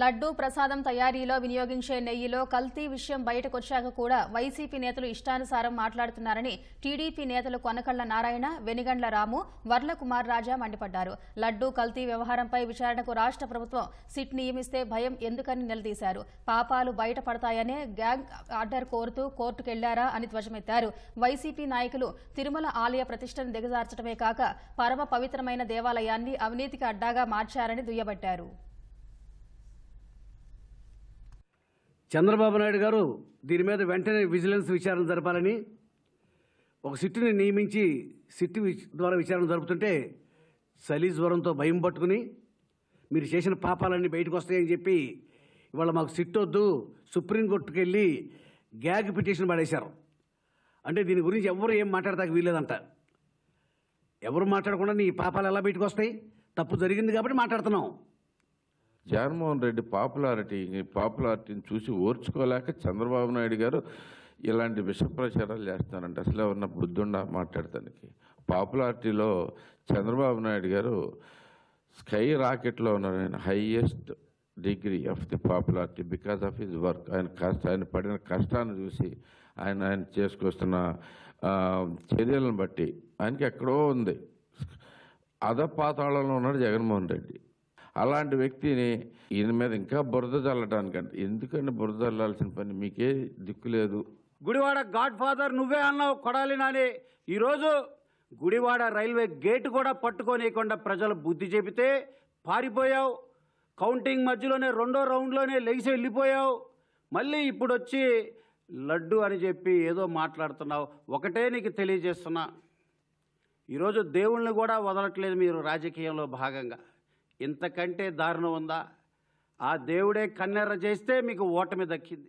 లడ్డూ ప్రసాదం తయారీలో వినియోగించే నెయ్యిలో కల్తీ విషయం బయటకొచ్చాక కూడా వైసీపీ నేతలు ఇష్టానుసారం మాట్లాడుతున్నారని టీడీపీ నేతలు కొనకళ్ళ నారాయణ వెనిగండ్ల రాము వర్లకుమార్ రాజా మండిపడ్డారు. లడ్డూ కల్తీ వ్యవహారంపై విచారణకు రాష్ట్ర ప్రభుత్వం సిట్ నియమిస్తే భయం ఎందుకని నిలదీశారు. పాపాలు బయటపడతాయనే గ్యాంగ్ ఆర్డర్ కోరుతూ కోర్టుకెళ్ళారా అని ధ్వజమెత్తారు. వైసీపీ నాయకులు తిరుమల ఆలయ ప్రతిష్టను దిగజార్చడమే కాక పరమ పవిత్రమైన దేవాలయాన్ని అవినీతికి అడ్డాగా మార్చారని దుయ్యబట్టారు. చంద్రబాబు నాయుడు గారు దీని మీద వెంటనే విజిలెన్స్ విచారణ జరపాలని ఒక సిట్టుని నియమించి సిట్టు ద్వారా విచారణ జరుపుతుంటే చలి జ్వరంతో భయం పట్టుకుని మీరు చేసిన పాపాలన్నీ బయటకు వస్తాయని చెప్పి ఇవాళ మాకు సిట్ వద్దు సుప్రీంకోర్టుకు వెళ్ళి గ్యాగ్ పిటిషన్ పడేశారు. అంటే దీని గురించి ఎవరు ఏం మాట్లాడతాక వీల్లేదంట. ఎవరు మాట్లాడకుండా నీ పాపాలు ఎలా బయటకు వస్తాయి? తప్పు జరిగింది కాబట్టి మాట్లాడుతున్నాం. జగన్మోహన్ రెడ్డి పాపులారిటీ పాపులారిటీని చూసి ఓర్చుకోలేక చంద్రబాబు నాయుడు గారు ఇలాంటి విష ప్రచారాలు చేస్తారంటే అసలు ఎవరన్నా బుద్ధుండా మాట్లాడటానికి? పాపులారిటీలో చంద్రబాబు నాయుడు గారు స్కై రాకెట్లో ఉన్నారు ఆయన highest degree of the popularity because of his work. ఆయన కష్ట ఆయన పడిన కష్టాన్ని చూసి ఆయన ఆయన చేసుకొస్తున్న చర్యలను బట్టి ఆయనకి ఎక్కడో ఉంది. అధపాతాళంలో ఉన్నాడు జగన్మోహన్ రెడ్డి. అలాంటి వ్యక్తిని ఈయన మీద ఇంకా బురద చల్లటానికంటే ఎందుకంటే బురద చల్లాల్సిన పని? మీకే దిక్కు లేదు. గుడివాడ గాడ్ ఫాదర్ నువ్వే అన్నావు కొడాలి నాని. ఈరోజు గుడివాడ రైల్వే గేటు కూడా పట్టుకోనియకుండా ప్రజలు బుద్ధి చెబితే పారిపోయావు. కౌంటింగ్ మధ్యలోనే రెండో రౌండ్లోనే లెగిసి వెళ్ళిపోయావు. మళ్ళీ ఇప్పుడు వచ్చి లడ్డు అని చెప్పి ఏదో మాట్లాడుతున్నావు. ఒకటే నీకు తెలియజేస్తున్నా. ఈరోజు దేవుళ్ళని కూడా వదలట్లేదు మీరు రాజకీయంలో భాగంగా. ఇంతకంటే దారుణం ఉందా? ఆ దేవుడే కన్నెర్ర చేస్తే మీకు ఓటమి దక్కింది.